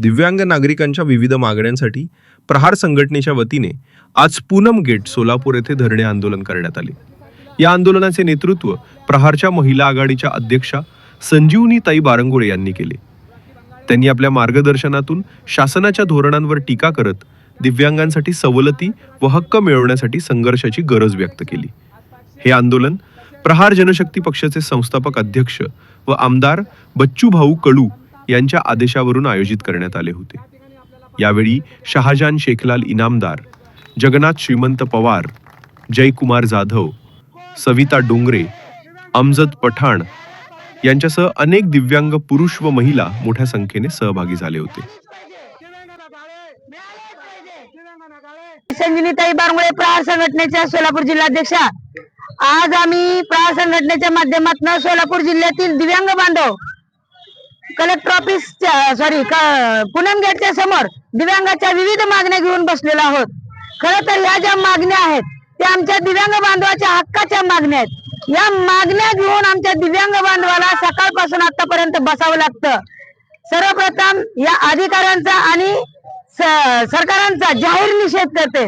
दिव्यांग नागरिकांच्या विविध मागण्यांसाठी प्रहार संघटनेच्या वतीने आज पूनम गेट सोलापूर येथे धरणे आंदोलन करण्यात आले. या आंदोलनाचे नेतृत्व प्रहारच्या महिला आघाडीच्या अध्यक्षा संजीवनी ताई बारंगोळे यांनी केले. त्यांनी आपल्या मार्गदर्शनातून शासनाच्या धोरणांवर टीका करत दिव्यांगांसाठी सवलती व हक्क मिळवण्यासाठी संघर्षाची गरज व्यक्त केली. हे आंदोलन प्रहार जनशक्ती पक्षाचे संस्थापक अध्यक्ष व आमदार बच्चू भाऊ कडू यांच्या आदेशावरून आयोजित करण्यात आले होते. यावेळी शहाजान शेखलाल इनामदार जगन्नाथ श्रीमंत पवार जयकुमार जाधव सविता डोंगरे अमजद पठाण यांच्यासह अनेक दिव्यांग पुरुष व महिला मोठ्या संख्येने सहभागी झाले होते. संजिनीताई बारमुळे प्रहार संघटनेच्या सोलापूर जिल्हाध्यक्षा. आज आम्ही प्रहार संघटनेच्या माध्यमातून सोलापूर जिल्ह्यातील दिव्यांग बांधव कलेक्टर ऑफिस सॉरी पूनम गेटच्या समोर दिव्यांगाच्या विविध मागण्या घेऊन बसलेलो आहोत. खरं तर या ज्या मागण्या आहेत त्या आमच्या दिव्यांग बांधवाच्या हक्काच्या मागण्या आहेत. या मागण्या घेऊन आमच्या दिव्यांग बांधवाला सकाळपासून आतापर्यंत बसावं लागतं. सर्वप्रथम या अधिकाऱ्यांचा आणि स- सरकारांचा जाहीर निषेध करते.